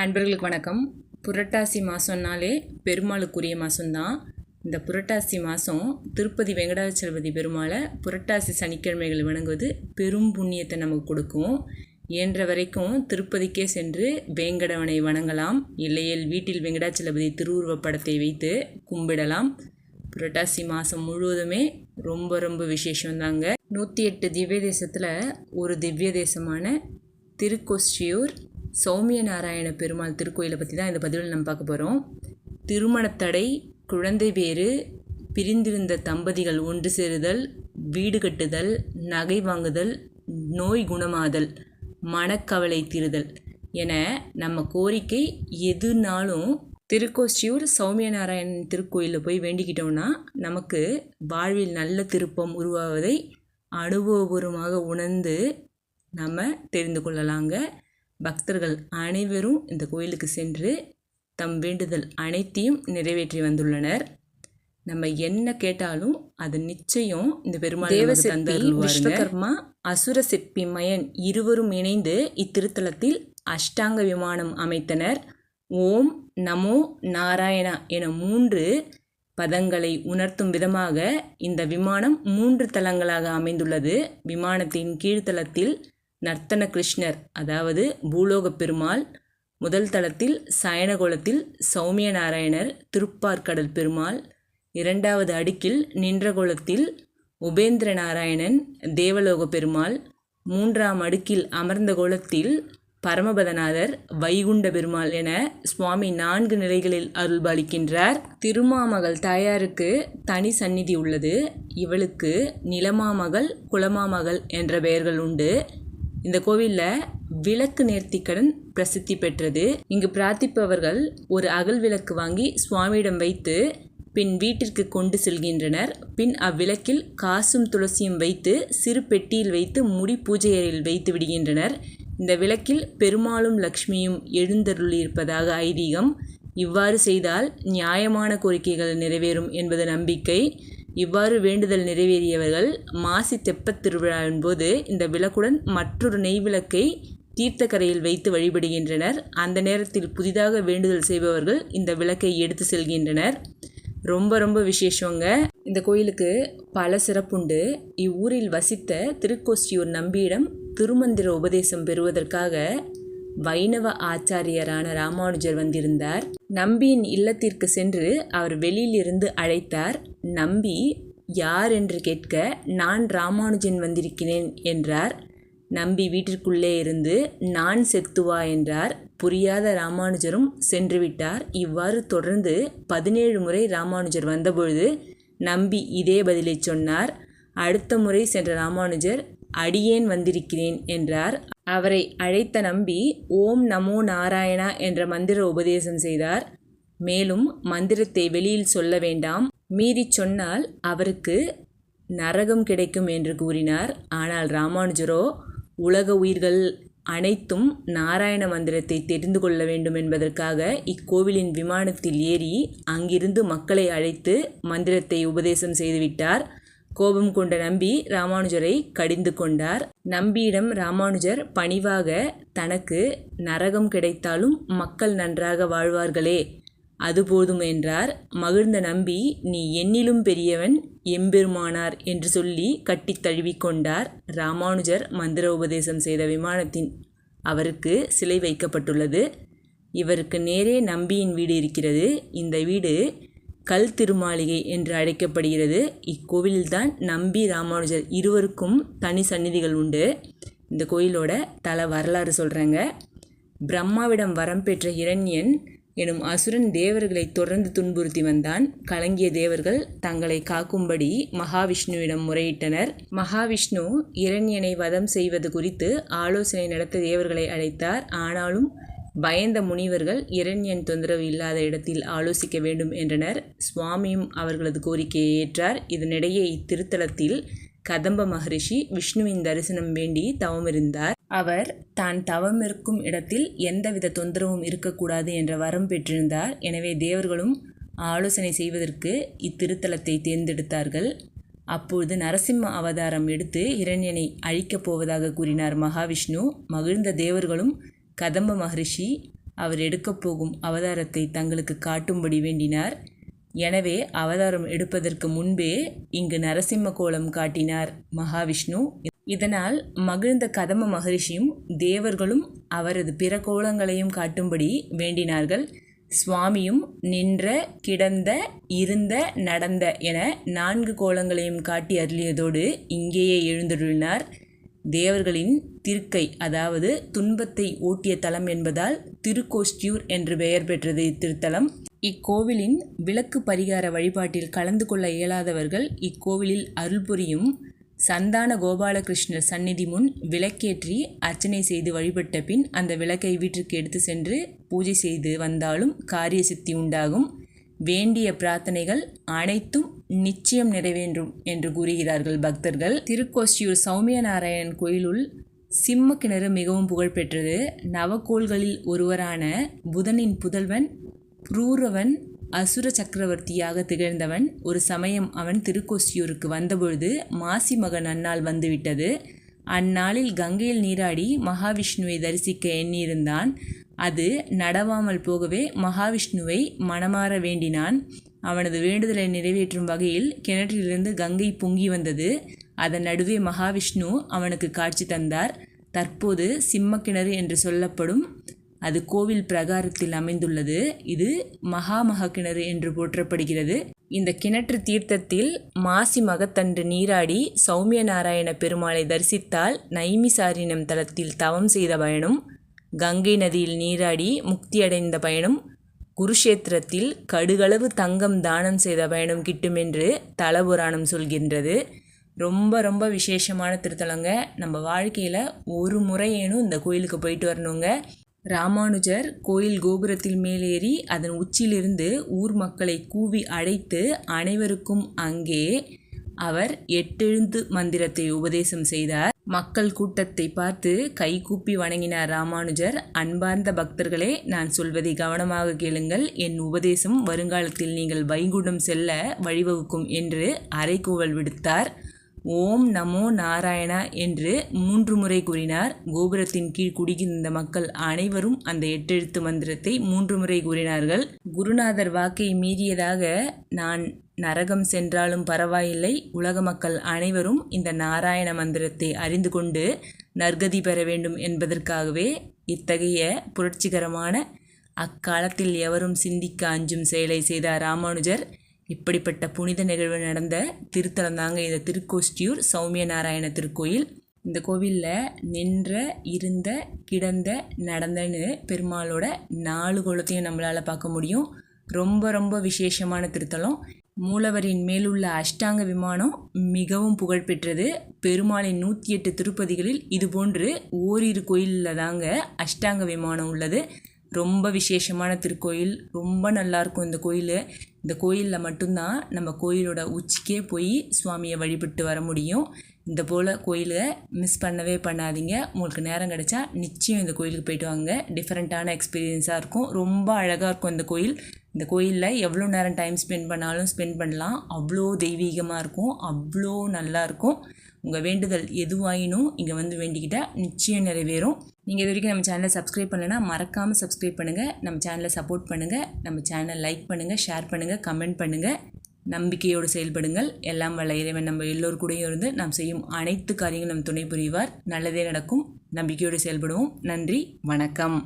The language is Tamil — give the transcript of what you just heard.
அன்பர்களுக்கு வணக்கம். புரட்டாசி மாதம்னாலே பெருமாளுக்குரிய மாதம்தான் இந்த புரட்டாசி மாதம் திருப்பதி வெங்கடாச்சலபதி பெருமாளை புரட்டாசி சனிக்கிழமைகள் வணங்குவது பெரும் புண்ணியத்தை நமக்கு கொடுக்கும். இயன்ற வரைக்கும் திருப்பதிக்கே சென்று வேங்கடவனை வணங்கலாம். இல்லையேல் வீட்டில் வெங்கடாச்சலபதி திருவுருவப் படத்தை வைத்து கும்பிடலாம். புரட்டாசி மாதம் முழுவதுமே ரொம்ப ரொம்ப விசேஷம்தாங்க நூற்றி எட்டு திவ்ய தேசத்தில் ஒரு திவ்ய தேசமான திருக்கொஸ்டியூர் சௌமிய நாராயண பெருமாள் திருக்கோயிலை பற்றி தான் இந்த பதிவில் நம்ம பார்க்க போகிறோம் திருமணத்தடை குழந்தை பேறு பிரிந்திருந்த தம்பதிகள் ஒன்று சேருதல் வீடு கட்டுதல் நகை வாங்குதல் நோய் குணமாதல் மனக்கவலை தீருதல் என நம்ம கோரிக்கை எதுனாலும் திருக்கோஷ்டியூர் சௌமிய நாராயணன் திருக்கோயிலில் போய் வேண்டிக்கிட்டோம்னா நமக்கு வாழ்வில் நல்ல திருப்பம் உருவாவதை அனுபவபூர்வமாக உணர்ந்து நம்ம தெரிந்து கொள்ளலாங்க. பக்தர்கள் அனைவரும் இந்த கோயிலுக்கு சென்று தம் வேண்டுதல் அனைத்தையும் நிறைவேற்றி வந்துள்ளனர். நம்ம என்ன கேட்டாலும் அது நிச்சயம் இந்த பெருமாள் தேவசிற்பி விஸ்வகர்மா அசுர சிற்பி மயன் இருவரும் இணைந்து இத்திருத்தலத்தில் அஷ்டாங்க விமானம் அமைத்தனர். ஓம் நமோ நாராயணா என மூன்று பதங்களை உணர்த்தும் விதமாக இந்த விமானம் மூன்று தளங்களாக அமைந்துள்ளது. விமானத்தின் கீழ்த்தளத்தில் நர்த்தன கிருஷ்ணர் அதாவது பூலோக பெருமாள் முதல் தளத்தில் சயனகோலத்தில் சௌமிய நாராயணர் திருப்பார்கடல் பெருமாள் இரண்டாவது அடுக்கில் நின்றகோலத்தில் உபேந்திர நாராயணன் தேவலோக பெருமாள் மூன்றாம் அடுக்கில் அமர்ந்த கோலத்தில் பரமபதநாதர் வைகுண்ட பெருமாள் என சுவாமி நான்கு நிலைகளில் அருள்பாலிக்கின்றார். திருமாமகள் தாயாருக்கு தனி சந்நிதி உள்ளது. இவளுக்கு நிலமாமகள் குலமாமகள் என்ற பெயர்கள் உண்டு. இந்த கோவிலில் விளக்கு நேர்த்திக்கடன் பிரசித்தி பெற்றது. இங்கு பிரார்த்திப்பவர்கள் ஒரு அகல் விளக்கு வாங்கி சுவாமியிடம் வைத்து பின் வீட்டிற்கு கொண்டு செல்கின்றனர். பின் அவ்விளக்கில் காசும் துளசியும் வைத்து சிறு பெட்டியில் வைத்து முடி பூஜை அறையில் வைத்து விடுகின்றனர். இந்த விளக்கில் பெருமாளும் லக்ஷ்மியும் எழுந்தருளியிருப்பதாக ஐதீகம். இவ்வாறு செய்தால் நியாயமான கோரிக்கைகள் நிறைவேறும் என்பது நம்பிக்கை. இவ்வாறு வேண்டுதல் நிறைவேறியவர்கள் மாசி தெப்பத் திருவிழாவின் போது இந்த விளக்குடன் மற்றொரு நெய் விளக்கை தீர்த்தக்கரையில் வைத்து வழிபடுகின்றனர். அந்த நேரத்தில் புதிதாக வேண்டுதல் செய்பவர்கள் இந்த விளக்கை எடுத்து செல்கின்றனர். ரொம்ப ரொம்ப விசேஷங்க. இந்த கோயிலுக்கு பல சிறப்புண்டு. இவ்வூரில் வசித்த திருக்கோஷ்டியூர் நம்பியிடம் திருமந்திர உபதேசம் பெறுவதற்காக வைணவ ஆச்சாரியரான ராமானுஜர் வந்திருந்தார். நம்பியின் இல்லத்திற்கு சென்று அவர் வெளியிலிருந்து அழைத்தார். நம்பி யார் என்று கேட்க நான் ராமானுஜன் வந்திருக்கிறேன் என்றார். நம்பி வீட்டிற்குள்ளே இருந்து நான் செத்துவா என்றார். புரியாத ராமானுஜரும் சென்றுவிட்டார் இவ்வாறு தொடர்ந்து பதினேழு முறை ராமானுஜர் வந்தபொழுது நம்பி இதே பதிலை சொன்னார். அடுத்த முறை சென்ற ராமானுஜர் அடியேன் வந்திருக்கிறேன் என்றார். அவரை அழைத்த நம்பி ஓம் நமோ நாராயணா என்ற மந்திர உபதேசம் செய்தார். மேலும் மந்திரத்தை வெளியில் சொல்ல வேண்டாம். மீறி சொன்னால் அவருக்கு நரகம் கிடைக்கும் என்று கூறினார். ஆனால் ராமானுஜரோ உலக உயிர்கள் அனைத்தும் நாராயண மந்திரத்தை தெரிந்து கொள்ள வேண்டும் என்பதற்காக இக்கோவிலின் விமானத்தில் ஏறி அங்கிருந்து மக்களை அழைத்து மந்திரத்தை உபதேசம் செய்துவிட்டார் கோபம் கொண்ட நம்பி ராமானுஜரை கடிந்து கொண்டார். நம்பியிடம் ராமானுஜர் பணிவாக தனக்கு நரகம் கிடைத்தாலும் மக்கள் நன்றாக வாழ்வார்களே அது போதும் என்றார். மகிழ்ந்த நம்பி நீ என்னிலும் பெரியவன் எம்பெருமானார் என்று சொல்லி கட்டி தழுவிக்கொண்டார் ராமானுஜர் மந்திர உபதேசம் செய்த விமானத்தின். அவருக்கு சிலை வைக்கப்பட்டுள்ளது. இவருக்கு நேரே நம்பியின் வீடு இருக்கிறது. இந்த வீடு கல் திருமாளிகை என்று அழைக்கப்படுகிறது. இக்கோவிலில்தான் நம்பி ராமானுஜர் இருவருக்கும் தனி சந்நிதிகள் உண்டு. இந்த கோயிலோட தல வரலாறு சொல்கிறாங்க பிரம்மாவிடம் வரம் பெற்ற இரண்யன் எனும் அசுரன் தேவர்களை தொடர்ந்து துன்புறுத்தி வந்தான். கலங்கிய தேவர்கள் தங்களை காக்கும்படி மகாவிஷ்ணுவிடம் முறையிட்டனர். மகாவிஷ்ணு இரண்யனை வதம் செய்வது குறித்து ஆலோசனை நடத்த தேவர்களை அழைத்தார். ஆனாலும் பயந்த முனிவர்கள் இரண்யன் தொந்தரவு இல்லாத இடத்தில் ஆலோசிக்க வேண்டும் என்றனர். சுவாமியும் அவர்களது கோரிக்கையை ஏற்றார். இதனிடையே இத்திருத்தலத்தில் கதம்ப மகரிஷி விஷ்ணுவின் தரிசனம் வேண்டி தவமிருந்தார். அவர் தான் தவம் இருக்கும் இடத்தில் எந்தவித தொந்தரவும் இருக்கக்கூடாது என்ற வரம் பெற்றிருந்தார். எனவே தேவர்களும் ஆலோசனை செய்வதற்கு இத்திருத்தலத்தை தேர்ந்தெடுத்தார்கள். அப்பொழுது நரசிம்ம அவதாரம் எடுத்து இரண்யனை அழிக்கப் போவதாக கூறினார் மகாவிஷ்ணு. மகிழ்ந்த தேவர்களும் கதம்ப மகரிஷி அவர் எடுக்கப் போகும் அவதாரத்தை தங்களுக்கு காட்டும்படி வேண்டினார். எனவே அவதாரம் எடுப்பதற்கு முன்பே இங்கு நரசிம்ம கோலம் காட்டினார் மகாவிஷ்ணு. இதனால் மகிழ்ந்த கதம்ப மகரிஷியும் தேவர்களும் அவரது பிற கோலங்களையும் காட்டும்படி வேண்டினார்கள். சுவாமியும் நின்ற கிடந்த இருந்த நடந்த என நான்கு கோலங்களையும் காட்டி அருளியதோடு இங்கேயே எழுந்துள்ளார். தேவர்களின் திருக்கை அதாவது துன்பத்தை ஓட்டிய தலம் என்பதால் திருக்கோஷ்டியூர் என்று பெயர் பெற்றது இத்திருத்தலம். இக்கோவிலின் விளக்கு பரிகார வழிபாட்டில் கலந்து கொள்ள இயலாதவர்கள் இக்கோவிலில் அருள் புரியும் சந்தான கோபாலகிருஷ்ணர் சந்நிதி முன் விளக்கேற்றி அர்ச்சனை செய்து வழிபட்ட பின் அந்த விளக்கை வீட்டிற்கு எடுத்து சென்று பூஜை செய்து வந்தாலும் காரிய சித்தி உண்டாகும். வேண்டிய பிரார்த்தனைகள் அனைத்தும் நிச்சயம் நிறைவேற்றும் என்று கூறுகிறார்கள் பக்தர்கள். திருக்கோஷ்டியூர் சௌமிய நாராயண் கோயிலுள் சிம்ம கிணறு மிகவும் புகழ்பெற்றது. நவக்கோள்களில் ஒருவரான புதனின் புதல்வன் புரூரவன் அசுர சக்கரவர்த்தியாக திகழ்ந்தவன் ஒரு சமயம் அவன் திருக்கோஷ்டியூருக்கு வந்தபொழுது மாசி மகன் அன்னால் வந்துவிட்டது. அந்நாளில் கங்கையில் நீராடி மகாவிஷ்ணுவை தரிசிக்க எண்ணியிருந்தான். அது நடவாமல் போகவே மகாவிஷ்ணுவை மனமாற வேண்டினான். அவனது வேண்டுதலை நிறைவேற்றும் வகையில் கிணற்றிலிருந்து கங்கை பொங்கி வந்தது. அதன் நடுவே மகாவிஷ்ணு அவனுக்கு காட்சி தந்தார். தற்போது சிம்ம கிணறு என்று சொல்லப்படும் அது கோவில் பிரகாரத்தில் அமைந்துள்ளது. இது மகாமக கிணறு என்று போற்றப்படுகிறது. இந்த கிணற்று தீர்த்தத்தில் மாசி மகத்தன்று நீராடி சௌமிய நாராயண பெருமாளை தரிசித்தால் நைமிசாரினம் தலத்தில் தவம் செய்த பயனும் கங்கை நதியில் நீராடி முக்தியடைந்த பயனும் குருஷேத்திரத்தில் கடுகளவு தங்கம் தானம் செய்த பயணம் கிட்டும் என்று தலபுராணம் சொல்கின்றது. ரொம்ப ரொம்ப விசேஷமான திருத்தலங்க. நம்ம வாழ்க்கையில் ஒரு முறையேனும் இந்த கோயிலுக்கு போயிட்டு வரணுங்க. ராமானுஜர் கோயில் கோபுரத்தில் மேலேறி அதன் உச்சியிலிருந்து ஊர் மக்களை கூவி அழைத்து அனைவருக்கும் அங்கே அவர் எட்டெழுந்து மந்திரத்தை உபதேசம் செய்தார். மக்கள் கூட்டத்தை பார்த்து கைகூப்பி வணங்கினார் ராமானுஜர். அன்பார்ந்த பக்தர்களே நான் சொல்வதை கவனமாக கேளுங்கள். என் உபதேசம் வருங்காலத்தில் நீங்கள் வைகுண்டம் செல்ல வழிவகுக்கும் என்று அரைக்கூவல் விடுத்தார். ஓம் நமோ நாராயணா என்று மூன்று முறை கூறினார். கோபுரத்தின் கீழ் குடிகிருந்த மக்கள் அனைவரும் அந்த எட்டெழுத்து மந்திரத்தை மூன்று முறை கூறினார்கள். குருநாதர் வாக்கை மீறியதாக நான் நரகம் சென்றாலும் பரவாயில்லை. உலக மக்கள் அனைவரும் இந்த நாராயண மந்திரத்தை அறிந்து கொண்டு நற்கதி பெற வேண்டும் என்பதற்காகவே இத்தகைய புரட்சிகரமான அக்காலத்தில் எவரும் சிந்திக்க அஞ்சும் செயலை செய்தார் ராமானுஜர் இப்படிப்பட்ட புனித நிகழ்வு நடந்த திருத்தலம் தாங்க இந்த திருக்கோஷ்டியூர் சௌமிய நாராயண திருக்கோயில். இந்த கோவிலில் நின்ற இருந்த கிடந்த நடந்தன்னு பெருமாளோட நாலு குளத்தையும் நம்மளால் பார்க்க முடியும். ரொம்ப ரொம்ப விசேஷமான திருத்தலம். மூலவரின் மேலுள்ள அஷ்டாங்க விமானம் மிகவும் புகழ்பெற்றது. பெருமாளின் நூற்றி எட்டு திருப்பதிகளில் இதுபோன்று ஓரிரு கோயிலில் தாங்க அஷ்டாங்க விமானம் உள்ளது. ரொம்ப விசேஷமான திருக்கோயில் ரொம்ப நல்லாயிருக்கும் இந்த கோயில். இந்த கோயிலில் மட்டும்தான் நம்ம கோயிலோட உச்சிக்கே போய் சுவாமியை வழிபட்டு வர முடியும். இந்த போல் கோயிலை மிஸ் பண்ணவே பண்ணாதீங்க. உங்களுக்கு நேரம் கிடைச்சா நிச்சயம் இந்த கோயிலுக்கு போயிட்டு வாங்க. டிஃப்ரெண்ட்டான எக்ஸ்பீரியன்ஸாக இருக்கும். ரொம்ப அழகாக இருக்கும் இந்த கோயில். இந்த கோயிலில் எவ்வளோ நேரம் டைம் ஸ்பெண்ட் பண்ணாலும் ஸ்பெண்ட் பண்ணலாம். அவ்வளோ தெய்வீகமாக இருக்கும். அவ்வளோ நல்லாயிருக்கும் உங்கள் வேண்டுதல் எதுவாயினும் இங்கே வந்து வேண்டிக்கிட்டால் நிச்சயம் நிறைவேறும். நீங்கள் இது வரைக்கும் நம்ம சேனலை சப்ஸ்கிரைப் பண்ணலைன்னா மறக்காமல் சப்ஸ்கிரைப் பண்ணுங்கள் நம்ம சேனலை சப்போர்ட் பண்ணுங்கள் நம்ம சேனலை லைக் பண்ணுங்கள் ஷேர் பண்ணுங்கள் கமெண்ட் பண்ணுங்கள் நம்பிக்கையோடு செயல்படுங்கள். எல்லாம் வல்ல இறைவன் நம்ம எல்லோரு கூடயும் இருந்து நாம் செய்யும் அனைத்து காரியங்களும் நம் துணை புரிவார். நல்லதே நடக்கும். நம்பிக்கையோடு செயல்படுவோம். நன்றி. வணக்கம்.